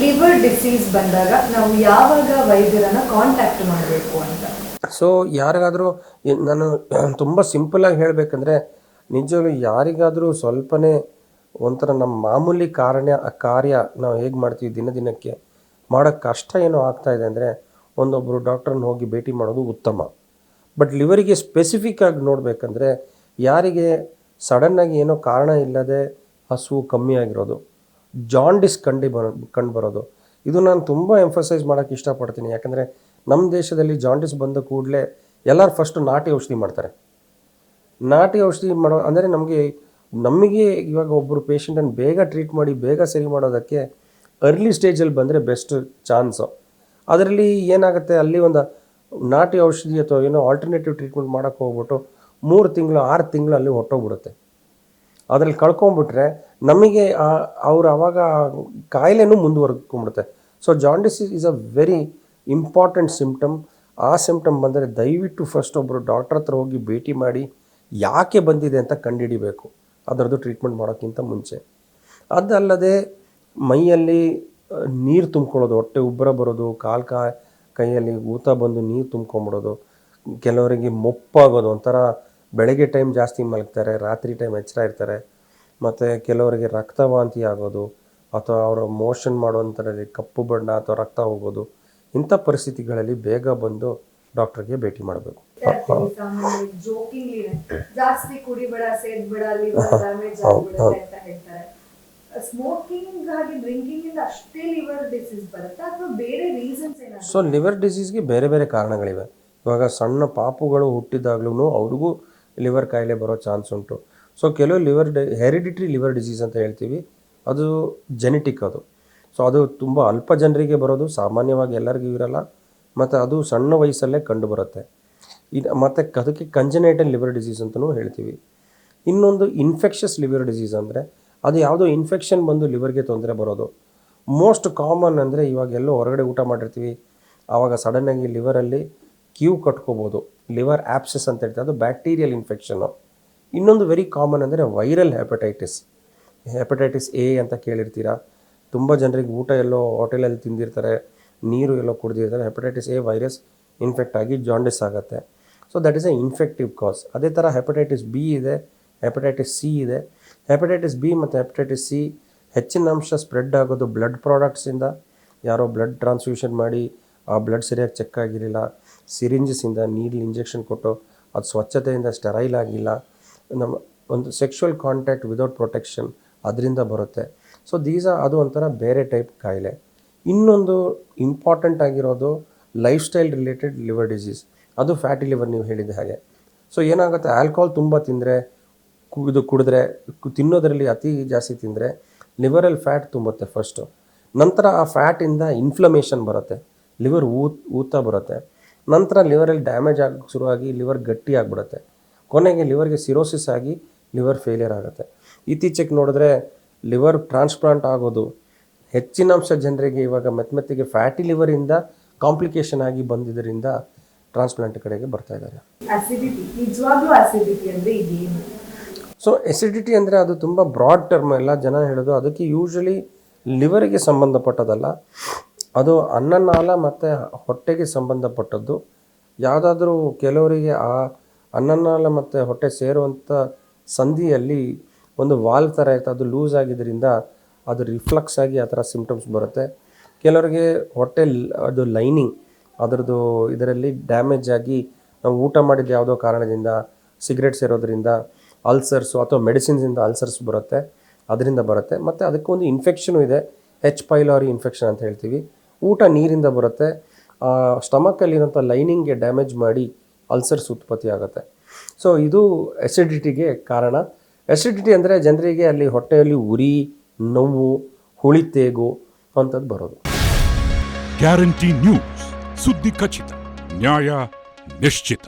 Liver disease ಬಂದಾಗ ನಾವು ಯಾವಾಗ ವೈದ್ಯರನ್ನ ಕಾಂಟ್ಯಾಕ್ಟ್ ಮಾಡಬೇಕು ಅಂತ. ಸೊ ಯಾರಿಗಾದರೂ ನಾನು ತುಂಬ ಸಿಂಪಲಾಗಿ ಹೇಳಬೇಕಂದ್ರೆ, ನಿಜವಾಗ್ಲೂ ಯಾರಿಗಾದರೂ ಸ್ವಲ್ಪನೇ ಒಂಥರ ನಮ್ಮ ಮಾಮೂಲಿ ಕಾರ್ಯ ಕಾರ್ಯ ನಾವು ಹೇಗೆ ಮಾಡ್ತೀವಿ ದಿನ ದಿನಕ್ಕೆ ಮಾಡೋಕ್ಕೆ ಕಷ್ಟ ಏನೋ ಆಗ್ತಾ ಇದೆ ಅಂದರೆ ಒಂದೊಬ್ಬರು ಡಾಕ್ಟ್ರನ್ನ ಹೋಗಿ ಭೇಟಿ ಮಾಡೋದು ಉತ್ತಮ. ಬಟ್ ಲಿವರಿಗೆ ಸ್ಪೆಸಿಫಿಕ್ ಆಗಿ ನೋಡಬೇಕಂದ್ರೆ, ಯಾರಿಗೆ ಸಡನ್ನಾಗಿ ಏನೋ ಕಾರಣ ಇಲ್ಲದೆ ಹಸುವು ಕಮ್ಮಿ ಆಗಿರೋದು ಜಾಂಡಿಸ್ ಕಂಡು ಬರೋ, ಕಂಡು ಬರೋದು. ಇದು ನಾನು ತುಂಬ ಎಂಫಸೈಸ್ ಮಾಡೋಕ್ಕೆ ಇಷ್ಟಪಡ್ತೀನಿ. ಯಾಕಂದರೆ ನಮ್ಮ ದೇಶದಲ್ಲಿ ಜಾಂಡಿಸ್ ಬಂದ ಕೂಡಲೇ ಎಲ್ಲರೂ ಫಸ್ಟು ನಾಟಿ ಔಷಧಿ ಮಾಡ್ತಾರೆ. ನಾಟಿ ಔಷಧಿ ಮಾಡೋ, ಅಂದರೆ ನಮಗೆ ನಮಗೆ ಇವಾಗ ಒಬ್ಬರು ಪೇಷಂಟನ್ನು ಬೇಗ ಟ್ರೀಟ್ ಮಾಡಿ, ಬೇಗ ಸರಿ ಮಾಡೋದಕ್ಕೆ ಅರ್ಲಿ ಸ್ಟೇಜಲ್ಲಿ ಬಂದರೆ ಬೆಸ್ಟ್ ಚಾನ್ಸು ಅದರಲ್ಲಿ ಏನಾಗುತ್ತೆ, ಅಲ್ಲಿ ಒಂದು ನಾಟಿ ಔಷಧಿ ಅಥವಾ ಏನೋ ಆಲ್ಟರ್ನೇಟಿವ್ ಟ್ರೀಟ್ಮೆಂಟ್ ಮಾಡೋಕ್ಕೆ ಹೋಗ್ಬಿಟ್ಟು ಮೂರು ತಿಂಗಳು, ಆರು ತಿಂಗಳು ಅಲ್ಲಿ ಹೊಟ್ಟೋಗ್ಬಿಡುತ್ತೆ ಅದ್ರಲ್ಲಿ ಕಳ್ಕೊಂಬಿಟ್ರೆ ನಮಗೆ ಅವ್ರು ಅವಾಗ ಕಾಯಿಲೆನೂ ಮುಂದುವರ್ಕೊಂಬಿಡುತ್ತೆ. So jaundice is a very important symptom ಆ ಸಿಮ್ಟಮ್ ಬಂದರೆ ದಯವಿಟ್ಟು ಫಸ್ಟ್ ಒಬ್ಬರು ಡಾಕ್ಟ್ರ್ ಹತ್ರ ಹೋಗಿ ಭೇಟಿ ಮಾಡಿ ಯಾಕೆ ಬಂದಿದೆ ಅಂತ ಕಂಡುಹಿಡಿಬೇಕು. ಅದರದ್ದು ಟ್ರೀಟ್ಮೆಂಟ್ ಮಾಡೋಕ್ಕಿಂತ ಮುಂಚೆ. ಅದಲ್ಲದೆ ಮೈಯಲ್ಲಿ ನೀರು ತುಂಬ್ಕೊಳ್ಳೋದು, ಹೊಟ್ಟೆ ಉಬ್ಬರ ಬರೋದು, ಕಾಲು ಕಾ, ಕೈಯಲ್ಲಿ ಊತ ಬಂದು ನೀರು ತುಂಬ್ಕೊಂಬಿಡೋದು, ಕೆಲವರಿಗೆ ಮೊಪ್ಪಾಗೋದು, ಒಂಥರ ಬೆಳಗ್ಗೆ ಟೈಮ್ ಜಾಸ್ತಿ ಮಲಗ್ತಾರೆ ರಾತ್ರಿ ಟೈಮ್ ಎಚ್ಚರ ಇರ್ತಾರೆ. ಮತ್ತು ಕೆಲವರಿಗೆ ರಕ್ತವಾಂತಿ ಆಗೋದು ಅಥವಾ ಅವರ ಮೋಷನ್ ಮಾಡುವಂಥದ್ರಲ್ಲಿ ಕಪ್ಪು ಬಣ್ಣ ಅಥವಾ ರಕ್ತ ಹೋಗೋದು ಇಂಥ ಪರಿಸ್ಥಿತಿಗಳಲ್ಲಿ ಬೇಗ ಬಂದು ಡಾಕ್ಟರ್ಗೆ ಭೇಟಿ ಮಾಡಬೇಕು. ಸೊ ಲಿವರ್ ಡಿಸೀಸ್ಗೆ ಬೇರೆ ಬೇರೆ ಕಾರಣಗಳಿವೆ. ಇವಾಗ ಸಣ್ಣ ಪಾಪುಗಳು ಹುಟ್ಟಿದಾಗ್ಲೂ ಅವ್ರಿಗೂ ಲಿವರ್ ಕಾಯಿಲೆ ಬರೋ ಚಾನ್ಸ್ ಉಂಟು. ಸೊ ಕೆಲವು ಲಿವರ್ ಹೆರಿಡಿಟ್ರಿ ಲಿವರ್ ಡಿಸೀಸ್ ಅಂತ ಹೇಳ್ತೀವಿ. ಅದು ಜೆನೆಟಿಕ್ ಅದು. ಸೊ ಅದು ತುಂಬ ಅಲ್ಪ ಜನರಿಗೆ ಬರೋದು, ಸಾಮಾನ್ಯವಾಗಿ ಎಲ್ಲರಿಗೂ ಇರಲ್ಲ. ಮತ್ತು ಅದು ಸಣ್ಣ ವಯಸ್ಸಲ್ಲೇ ಕಂಡು ಬರುತ್ತೆ. ಇದು, ಮತ್ತು ಅದಕ್ಕೆ ಕಂಜನೇಟನ್ ಲಿವರ್ ಡಿಸೀಸ್ ಅಂತಲೂ ಹೇಳ್ತೀವಿ. ಇನ್ನೊಂದು ಇನ್ಫೆಕ್ಷಸ್ ಲಿವರ್ ಡಿಸೀಸ್ ಅಂದರೆ, ಅದು ಯಾವುದೋ ಇನ್ಫೆಕ್ಷನ್ ಬಂದು ಲಿವರ್ಗೆ ತೊಂದರೆ ಬರೋದು. ಮೋಸ್ಟ್ ಕಾಮನ್ ಅಂದರೆ ಇವಾಗ ಎಲ್ಲೋ ಹೊರಗಡೆ ಊಟ ಮಾಡಿರ್ತೀವಿ. ಆವಾಗ ಸಡನ್ನಾಗಿ ಲಿವರಲ್ಲಿ ಕ್ಯೂ ಕಟ್ಕೋಬೋದು. ಲಿವರ್ ಆಪ್ಸಸ್ ಅಂತ ಹೇಳ್ತಾರೆ ಅದು ಬ್ಯಾಕ್ಟೀರಿಯಲ್ ಇನ್ಫೆಕ್ಷನು. ಇನ್ನೊಂದು ವೆರಿ ಕಾಮನ್ ಅಂದರೆ ವೈರಲ್ ಹೆಪಟೈಟಿಸ್ ಹೆಪಟೈಟಿಸ್ ಎ ಅಂತ ಕೇಳಿರ್ತೀರಾ? ತುಂಬ ಜನರಿಗೆ ಊಟ ಎಲ್ಲೋ ಹೋಟೆಲಲ್ಲಿ ತಿಂದಿರ್ತಾರೆ, ನೀರು ಎಲ್ಲೋ ಕುಡಿದಿರ್ತಾರೆ ಹೆಪಟೈಟಿಸ್ ಎ ವೈರಸ್ ಇನ್ಫೆಕ್ಟ್ ಆಗಿ ಜಾಂಡಿಸ್ ಆಗುತ್ತೆ. So that is a infective cause ಅದೇ ಥರ ಹೆಪಟೈಟಿಸ್ ಬಿ ಇದೆ ಹೆಪಟೈಟಿಸ್ ಸಿ ಇದೆ. ಹೆಪಟೈಟಿಸ್ ಬಿ ಮತ್ತು ಹೆಪಟೈಟಿಸ್ ಸಿ ಹೆಚ್ಚಿನ ಅಂಶ ಸ್ಪ್ರೆಡ್ ಆಗೋದು ಬ್ಲಡ್ ಪ್ರಾಡಕ್ಟ್ಸಿಂದ ಯಾರೋ ಬ್ಲಡ್ ಟ್ರಾನ್ಸ್ಫ್ಯೂಷನ್ ಮಾಡಿ, ಆ ಬ್ಲಡ್ ಸರಿಯಾಗಿ ಚೆಕ್ ಆಗಿರಲಿಲ್ಲ. ಸಿರಿಂಜಸ್ಸಿಂದ ನೀಡ್ಲ್ ಇಂಜೆಕ್ಷನ್ ಕೊಟ್ಟು ಅದು ಸ್ವಚ್ಛತೆಯಿಂದ ಸ್ಟೆರೈಲ್ ಆಗಿಲ್ಲ. ನಮ್ಮ ಒಂದು ಸೆಕ್ಷುವಲ್ ಕಾಂಟ್ಯಾಕ್ಟ್ ವಿದೌಟ್ ಪ್ರೊಟೆಕ್ಷನ್ ಅದರಿಂದ ಬರುತ್ತೆ. ಸೊ ದೀಸ ಅದು ಒಂಥರ ಬೇರೆ ಟೈಪ್ ಕಾಯಿಲೆ. ಇನ್ನೊಂದು ಇಂಪಾರ್ಟೆಂಟ್ ಆಗಿರೋದು life style related liver disease ಅದು ಫ್ಯಾಟಿ ಲಿವರ್ ನೀವು ಹೇಳಿದ ಹಾಗೆ. ಸೊ ಏನಾಗುತ್ತೆ? ಆಲ್ಕೋಹಾಲ್ ತುಂಬ ತಿಂದರೆ ಇದು ಕುಡಿದ್ರೆ, ತಿನ್ನೋದರಲ್ಲಿ ಅತಿ ಜಾಸ್ತಿ ತಿಂದರೆ ಲಿವರಲ್ಲಿ ಫ್ಯಾಟ್ ತುಂಬುತ್ತೆ ಫಸ್ಟು ನಂತರ ಆ ಫ್ಯಾಟಿಂದ ಇನ್ಫ್ಲಮೇಷನ್ ಬರುತ್ತೆ. ಲಿವರ್ ಊತ್, ಊತ ಬರುತ್ತೆ. ನಂತರ ಲಿವರಲ್ಲಿ ಡ್ಯಾಮೇಜ್ ಆಗಿ ಶುರುವಾಗಿ ಲಿವರ್ ಗಟ್ಟಿ ಆಗಿಬಿಡುತ್ತೆ. ಕೊನೆಗೆ ಲಿವರ್ಗೆ ಸಿರೋಸಿಸ್ ಆಗಿ ಲಿವರ್ ಫೇಲಿಯರ್ ಆಗುತ್ತೆ. ಇತ್ತೀಚೆಗೆ ನೋಡಿದ್ರೆ ಲಿವರ್ ಟ್ರಾನ್ಸ್ಪ್ಲಾಂಟ್ ಆಗೋದು ಹೆಚ್ಚಿನ ಅಂಶ ಜನರಿಗೆ ಇವಾಗ ಮೆತ್ಮೆತ್ತಿಗೆ ಫ್ಯಾಟಿ ಲಿವರಿಂದ ಕಾಂಪ್ಲಿಕೇಶನ್ ಆಗಿ ಬಂದಿದ್ದರಿಂದ ಟ್ರಾನ್ಸ್ಪ್ಲಾಂಟ್ ಕಡೆಗೆ ಬರ್ತಾ ಇದ್ದಾರೆ ಸೊ ಎಸಿಡಿಟಿ ಅಂದರೆ ಅದು ತುಂಬ ಬ್ರಾಡ್ ಟರ್ಮ್ ಎಲ್ಲ ಜನ ಹೇಳೋದು ಅದಕ್ಕೆ ಯೂಶ್ವಲಿ ಲಿವರಿಗೆ ಸಂಬಂಧಪಟ್ಟದಲ್ಲ. ಅದು ಅನ್ನನಾಳ ಮತ್ತು ಹೊಟ್ಟೆಗೆ ಸಂಬಂಧಪಟ್ಟದ್ದು. ಯಾವುದಾದ್ರೂ ಕೆಲವರಿಗೆ ಆ ಅನ್ನನಾಳ ಮತ್ತು ಹೊಟ್ಟೆ ಸೇರುವಂಥ ಸಂಧಿಯಲ್ಲಿ ಒಂದು ವಾಲ್ ಥರ ಇರುತ್ತೆ. ಅದು ಲೂಸ್ ಆಗಿದ್ದರಿಂದ ಅದು ರಿಫ್ಲಕ್ಸ್ ಆಗಿ ಆ ಥರ ಸಿಮ್ಟಮ್ಸ್ ಬರುತ್ತೆ. ಕೆಲವರಿಗೆ ಹೊಟ್ಟೆ ಅದು ಲೈನಿಂಗ್, ಅದರದ್ದು ಇದರಲ್ಲಿ ಡ್ಯಾಮೇಜ್ ಆಗಿ ನಾವು ಊಟ ಮಾಡಿದ ಯಾವುದೋ ಕಾರಣದಿಂದ, ಸಿಗರೇಟ್ಸ್ ಇರೋದರಿಂದ, ಅಲ್ಸರ್ಸು ಅಥವಾ ಮೆಡಿಸಿನ್ಸಿಂದ ಅಲ್ಸರ್ಸ್ ಬರುತ್ತೆ, ಅದರಿಂದ ಬರುತ್ತೆ. ಮತ್ತು ಅದಕ್ಕೊಂದು ಇನ್ಫೆಕ್ಷನು ಇದೆ. ಹೆಚ್ ಪೈಲಾರಿ ಇನ್ಫೆಕ್ಷನ್ ಅಂತ ಹೇಳ್ತೀವಿ. ಊಟ ನೀರಿಂದ ಬರುತ್ತೆ. ಸ್ಟಮಕಲ್ಲಿರೋಂಥ ಲೈನಿಂಗ್ಗೆ ಡ್ಯಾಮೇಜ್ ಮಾಡಿ ಅಲ್ಸರ್ಸ್ ಉತ್ಪತ್ತಿ ಆಗುತ್ತೆ. ಸೊ ಇದು ಎಸಿಡಿಟಿಗೆ ಕಾರಣ. ಎಸಿಡಿಟಿ ಅಂದರೆ ಜನರಿಗೆ ಅಲ್ಲಿ ಹೊಟ್ಟೆಯಲ್ಲಿ ಉರಿ, ನೋವು ಹುಳಿತೇಗು ಅಂಥದ್ದು ಬರೋದು. ಗ್ಯಾರಂಟಿ ನ್ಯೂಸ್ ಸುದ್ದಿ ಖಚಿತ ನ್ಯಾಯ ನಿಶ್ಚಿತ